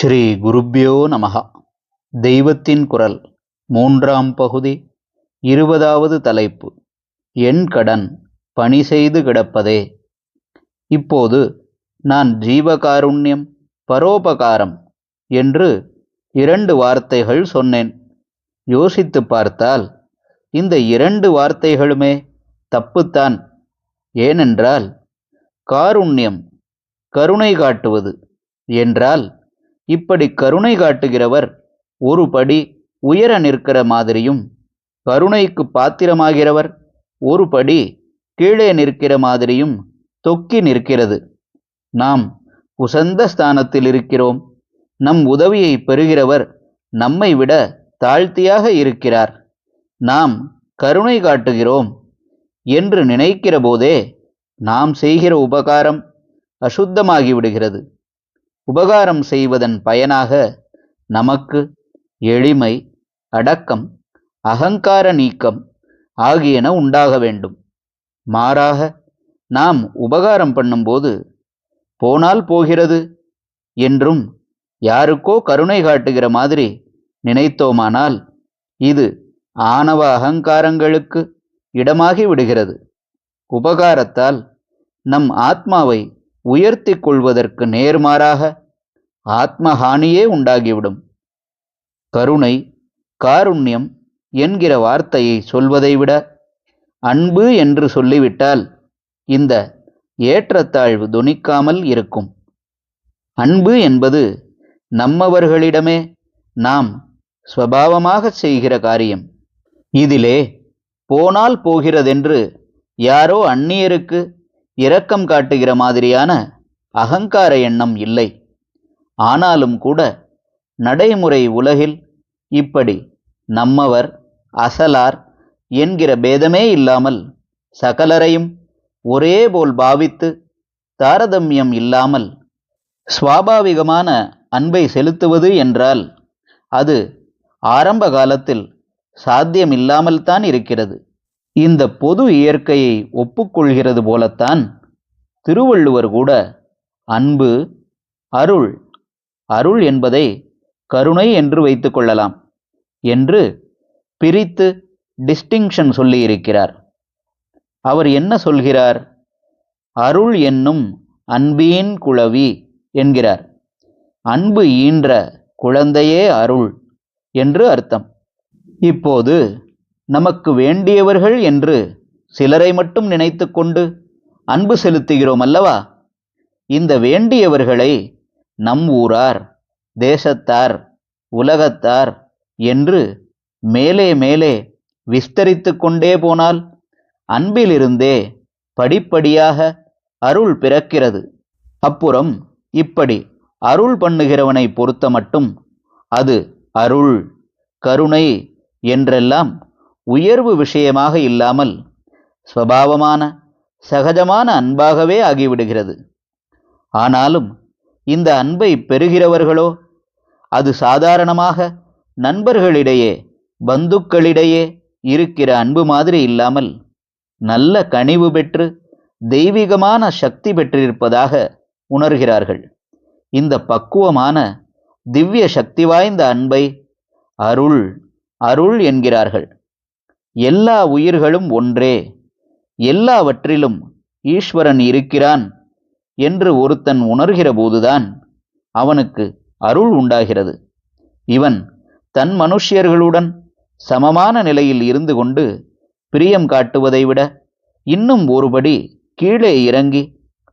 ஸ்ரீ குருப்யோ நமகா தெய்வத்தின் குரல் மூன்றாம் பகுதி இருபதாவது தலைப்பு. என் கடன் பணி செய்து கிடப்பதே. இப்போது நான் ஜீவகாருண்யம் பரோபகாரம் என்று இரண்டு வார்த்தைகள் சொன்னேன். யோசித்து பார்த்தால் இந்த இரண்டு வார்த்தைகளுமே தப்புத்தான். ஏனென்றால் காருண்யம் கருணை காட்டுவது என்றால் இப்படி கருணை காட்டுகிறவர் ஒரு படி உயர நிற்கிற மாதிரியும் கருணைக்கு பாத்திரமாகிறவர் ஒரு படி கீழே நிற்கிற மாதிரியும் தொக்கி நிற்கிறது. நாம் உசந்த ஸ்தானத்தில் இருக்கிறோம். நம் உதவியை பெறுகிறவர் நம்மை விட தாழ்த்தியாக இருக்கிறார். நாம் கருணை காட்டுகிறோம் என்று நினைக்கிற போதே நாம் செய்கிற உபகாரம் அசுத்தமாகிவிடுகிறது. உபகாரம் செய்வதன் பயனாக நமக்கு எளிமை அடக்கம் அகங்கார நீக்கம் ஆகியன உண்டாக வேண்டும். மாறாக நாம் உபகாரம் பண்ணும்போது போனால் போகிறது என்றும் யாருக்கோ கருணை காட்டுகிற மாதிரி நினைத்தோமானால் இது ஆணவ அகங்காரங்களுக்கு இடமாகி விடுகிறது. உபகாரத்தால் நம் ஆத்மாவை உயர்த்தி கொள்வதற்கு நேர்மாறாக ஆத்மஹானியே உண்டாகிவிடும். கருணை காருண்யம் என்கிற வார்த்தையை சொல்வதை விட அன்பு என்று சொல்லிவிட்டால் இந்த ஏற்றத்தாழ்வு துணிக்காமல் இருக்கும். அன்பு என்பது நம்மவர்களிடமே நாம் ஸ்வபாவமாக செய்கிற காரியம். இதிலே போனால் போகிறதென்று யாரோ அந்நியருக்கு இரக்கம் காட்டுகிற மாதிரியான அகங்கார எண்ணம் இல்லை. ஆனாலும் கூட நடைமுறை உலகில் இப்படி நம்மவர் அசலார் என்கிற பேதமே இல்லாமல் சகலரையும் ஒரே போல் பாவித்து தாரதமியம் இல்லாமல் சுவாபாவிகமான அன்பை செலுத்துவது என்றால் அது ஆரம்ப காலத்தில் சாத்தியமில்லாமல் தான் இருக்கிறது. இந்த பொது இயற்கையை ஒப்புக்கொள்கிறது போலத்தான் திருவள்ளுவர் கூட அன்பு அருள் அருள் என்பதை கருணை என்று வைத்துக்கொள்ளலாம் என்று பிரித்து டிஸ்டிங்ஷன் சொல்லியிருக்கிறார். அவர் என்ன சொல்கிறார்? அருள் என்னும் அன்பீன் குழவி என்கிறார். அன்பு ஈன்ற குழந்தையே அருள் என்று அர்த்தம். இப்போது நமக்கு வேண்டியவர்கள் என்று சிலரை மட்டும் நினைத்து கொண்டு அன்பு செலுத்துகிறோம் அல்லவா இந்த வேண்டியவர்களை நம் ஊரார் தேசத்தார் உலகத்தார் என்று மேலே மேலே விஸ்தரித்து கொண்டே போனால் அன்பிலிருந்தே படிப்படியாக அருள் பிறக்கிறது. அப்புறம் இப்படி அருள் பண்ணுகிறவனை பொறுத்த மட்டும் அது அருள் கருணை என்றெல்லாம் உயர்வு விஷயமாக இல்லாமல் ஸ்வபாவமான சகஜமான அன்பாகவே ஆகிவிடுகிறது. ஆனாலும் இந்த அன்பை பெறுகிறவர்களோ அது சாதாரணமாக நண்பர்களிடையே பந்துக்களிடையே இருக்கிற அன்பு மாதிரி இல்லாமல் நல்ல கனிவு பெற்று தெய்வீகமான சக்தி பெற்றிருப்பதாக உணர்கிறார்கள். இந்த பக்குவமான திவ்ய சக்தி வாய்ந்த அன்பை அருள் அருள் என்கிறார்கள். எல்லா உயிர்களும் ஒன்றே. எல்லாவற்றிலும் ஈஸ்வரன் இருக்கிறான் என்று ஒருத்தன் உணர்கிற போதுதான் அவனுக்கு அருள் உண்டாகிறது. இவன் தன் மனுஷியர்களுடன் சமமான நிலையில் இருந்து கொண்டு பிரியம் காட்டுவதை விட இன்னும் ஒருபடி கீழே இறங்கி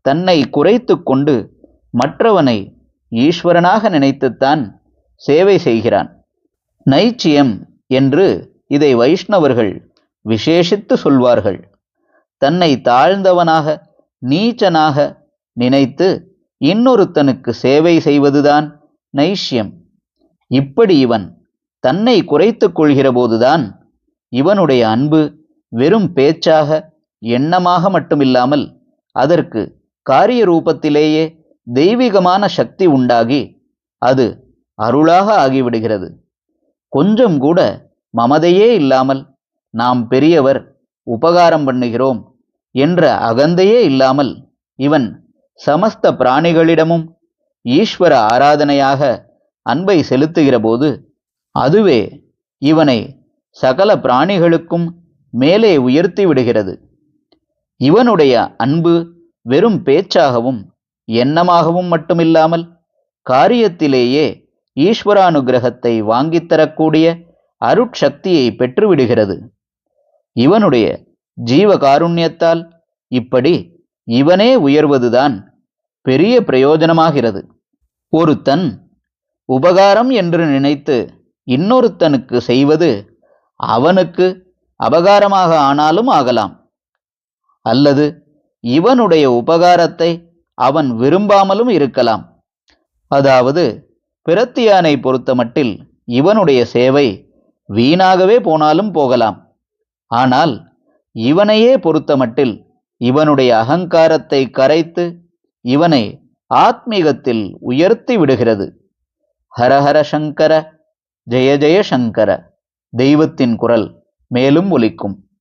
தன்னை குறைத்து கொண்டு மற்றவனை ஈஸ்வரனாக நினைத்துத்தான் சேவை செய்கிறான். நைச்சியம் என்று இதை வைஷ்ணவர்கள் விசேஷித்து சொல்வார்கள். தன்னை தாழ்ந்தவனாக நீச்சனாக நினைத்து இன்னொருத்தனுக்கு சேவை செய்வதுதான் நைஷ்யம். இப்படி இவன் தன்னை குறைத்து கொள்கிறபோதுதான் இவனுடைய அன்பு வெறும் பேச்சாக எண்ணமாக மட்டுமில்லாமல் அதற்கு காரிய ரூபத்திலேயே தெய்வீகமான சக்தி உண்டாகி அது அருளாக ஆகிவிடுகிறது. கொஞ்சம் கூட மமதையே இல்லாமல் நாம் பெரியவர் உபகாரம் பண்ணுகிறோம் என்ற அகந்தையே இல்லாமல் இவன் சமஸ்த பிராணிகளிடமும் ஈஸ்வர ஆராதனையாக அன்பை செலுத்துகிற போது அதுவே இவனை சகல பிராணிகளுக்கும் மேலே உயர்த்தி விடுகிறது. இவனுடைய அன்பு வெறும் பேச்சாகவும் எண்ணமாகவும் மட்டுமில்லாமல் காரியத்திலேயே ஈஸ்வரானுகிரகத்தை வாங்கித்தரக்கூடிய அருட்சக்தியை பெற்றுவிடுகிறது. இவனுடைய ஜீவ காருண்யத்தால் இப்படி இவனே உயர்வதுதான் பெரிய பிரயோஜனமாகிறது. ஒருத்தன் உபகாரம் என்று நினைத்து இன்னொருத்தனுக்கு செய்வது அவனுக்கு அபகாரமாக ஆனாலும் ஆகலாம். அல்லது இவனுடைய உபகாரத்தை அவன் விரும்பாமலும் இருக்கலாம். அதாவது பிரத்தியானை பொறுத்தமட்டில் இவனுடைய சேவை வீணாகவே போனாலும் போகலாம். ஆனால் இவனையே பொறுத்தமட்டில் இவனுடைய அகங்காரத்தை கரைத்து இவனை ஆத்மீகத்தில் உயர்த்தி விடுகிறது. ஹரஹர சங்கர ஜெய ஜெய சங்கர தெய்வத்தின் குரல் மேலும் ஒலிக்கும்.